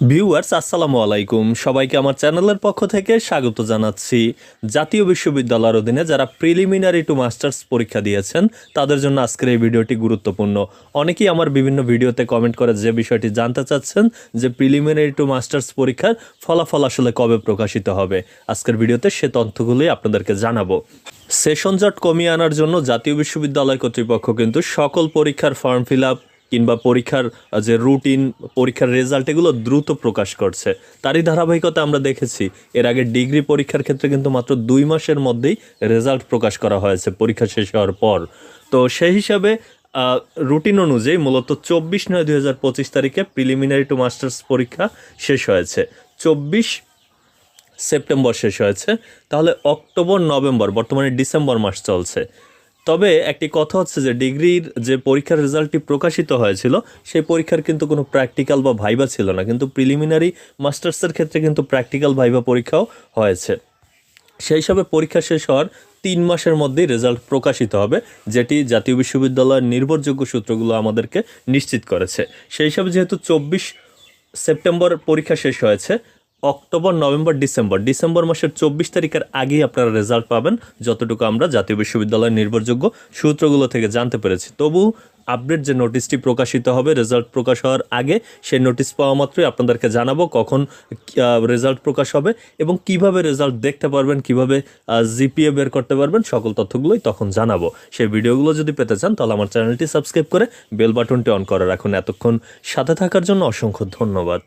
Viewers আসসালামু আলাইকুম। সবাইকে আমার চ্যানেলের পক্ষ থেকে স্বাগত জানাচ্ছি। জাতীয় বিশ্ববিদ্যালয়ের অধীনে যারা প্রিলিমিনারি টু মাস্টার্স পরীক্ষা দিয়েছেন, তাদের জন্য আজকের এই ভিডিওটি গুরুত্বপূর্ণ। অনেকেই আমার বিভিন্ন ভিডিওতে কমেন্ট করে যে বিষয়টি জানতে চাচ্ছেন, যে প্রিলিমিনারি টু মাস্টার্স পরীক্ষার ফলাফল আসলে কবে প্রকাশিত হবে। আজকের ভিডিওতে সে তথ্যগুলোই আপনাদেরকে জানাব। সেশন জট কমিয়ে আনার জন্য জাতীয় বিশ্ববিদ্যালয় কর্তৃপক্ষ কিন্তু সকল পরীক্ষার ফর্ম ফিল আপ কিংবা পরীক্ষার যে রুটিন পরীক্ষার রেজাল্ট এগুলো দ্রুত প্রকাশ করছে। তারই ধারাবাহিকতা আমরা দেখেছি। এর আগে ডিগ্রি পরীক্ষার ক্ষেত্রে কিন্তু মাত্র দুই মাসের মধ্যেই রেজাল্ট প্রকাশ করা হয়েছে পরীক্ষা শেষ হওয়ার পর। তো সেই হিসাবে রুটিন অনুযায়ী মূলত চব্বিশ নয় দুই তারিখে প্রিলিমিনারি টু মাস্টার্স পরীক্ষা শেষ হয়েছে। চব্বিশ সেপ্টেম্বর শেষ হয়েছে। তাহলে অক্টোবর, নভেম্বর, বর্তমানে ডিসেম্বর মাস চলছে। তবে একটি কথা হচ্ছে যে ডিগ্রির যে পরীক্ষার রেজাল্টটি প্রকাশিত হয়েছিল, সেই পরীক্ষার কিন্তু কোনো প্র্যাকটিক্যাল বা ভাইবা ছিল না। কিন্তু প্রিলিমিনারি মাস্টার্সের ক্ষেত্রে কিন্তু প্র্যাকটিক্যাল ভাইবা পরীক্ষাও হয়েছে। সেই হিসাবে পরীক্ষা শেষ হওয়ার তিন মাসের মধ্যেই রেজাল্ট প্রকাশিত হবে, যেটি জাতীয় বিশ্ববিদ্যালয়ের নির্ভরযোগ্য সূত্রগুলো আমাদেরকে নিশ্চিত করেছে। সেই হিসাবে যেহেতু চব্বিশ সেপ্টেম্বর পরীক্ষা শেষ হয়েছে অক্টোবর, নভেম্বর, ডিসেম্বর। ডিসেম্বর মাসের চব্বিশ তারিখের আগেই আপনারা রেজাল্ট পাবেন। যতটুকু আমরা জাতীয় বিশ্ববিদ্যালয়ের নির্ভরযোগ্য সূত্রগুলো থেকে জানতে পেরেছি। তবু আপডেট যে নোটিশটি প্রকাশিত হবে রেজাল্ট প্রকাশ হওয়ার আগে সেই নোটিশ পাওয়া মাত্রই আপনাদেরকে জানাব কখন রেজাল্ট প্রকাশ হবে এবং কীভাবে রেজাল্ট দেখতে পারবেন, কীভাবে জিপিএ বের করতে পারবেন, সকল তথ্যগুলোই তখন জানাব। সেই ভিডিওগুলো যদি পেতে চান, তাহলে আমার চ্যানেলটি সাবস্ক্রাইব করে বেল বাটনটি অন করে রাখুন। এতক্ষণ সাথে থাকার জন্য অসংখ্য ধন্যবাদ।